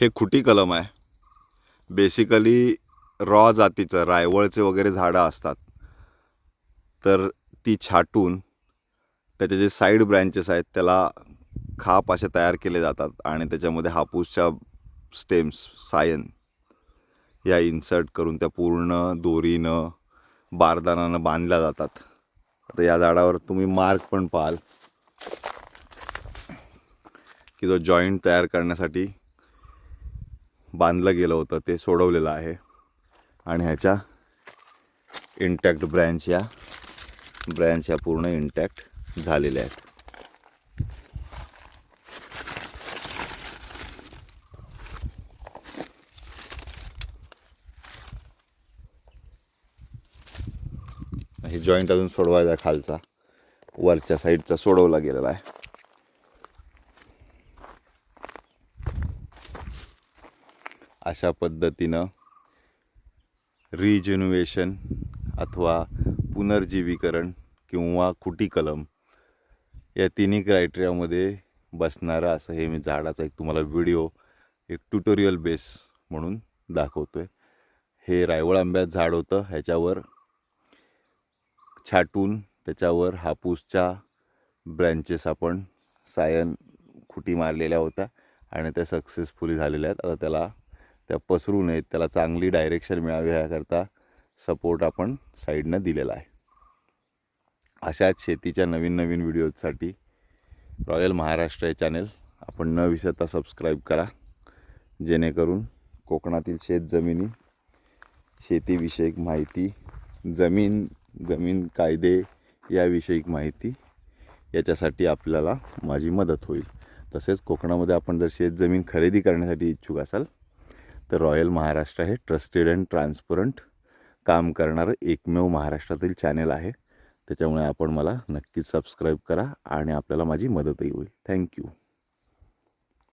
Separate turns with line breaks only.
हे खुटी कलम आहे. बेसिकली रॉ जातीचं रायवळचे वगैरे झाडं असतात. तर ती छाटून त्याचे जे साईड ब्रँचेस आहेत त्याला खाप असे तयार केले जातात आणि त्याच्यामध्ये हापूसच्या स्टेम्स सायन या इन्सर्ट करून त्या पूर्ण दोरीनं बारदानानं बांधल्या जातात. आता या झाडावर तुम्ही मार्क पण पाहाल. की जो जॉईंट तयार करण्यासाठी बांधलं गेलं होतं ते सोडवलेलं आहे. आणि ह्याच्या इंटॅक्ट ब्रँच या ब्रँच या पूर्ण इंटॅक्ट झालेल्या आहेत. हे जॉईंट अजून सोडवायचा खालचा. वरच्या साईडचा सोडवला गेलेला आहे. अशा पद्धतीनं रिजेन्युएशन अथवा पुनर्जीवीकरण किंवा खुटी कलम या तिन्ही क्रायटेरियामध्ये बसणारं असं हे मी झाडाचा एक तुम्हाला व्हिडिओ एक ट्युटोरियल बेस म्हणून दाखवतो आहे हे रायवळ आंब्यात झाड होतं. ह्याच्यावर छाटून त्याच्यावर हापूसच्या ब्रँचेस आपण सायन खुटी मारलेल्या होत्या आणि त्या सक्सेसफुली झालेल्या आहेत. आता त्याला त्या पसरू नयेत त्याला चांगली डायरेक्शन मिळावी याकरता सपोर्ट आपण साईडनं दिलेला आहे. अशाच शेतीच्या नवीन नवीन व्हिडिओजसाठी रॉयल महाराष्ट्र हे चॅनेल आपण न विसरता सबस्क्राईब करा. जेणेकरून कोकणातील शेतजमिनी शेतीविषयक माहिती जमीन जमीन कायदे याविषयक माहिती याच्यासाठी आपल्याला माझी मदत होईल. तसेच कोकणामध्ये आपण जर शेतजमीन खरेदी करण्यासाठी इच्छुक असाल तर रॉयल महाराष्ट्र हे ट्रस्टेड अँड ट्रान्सपरंट काम करणारं एकमेव महाराष्ट्रातील चॅनेल आहे. त्याच्यामुळे आपण मला नक्कीच सबस्क्राईब करा आणि आपल्याला माझी मदतही होईल. थँक्यू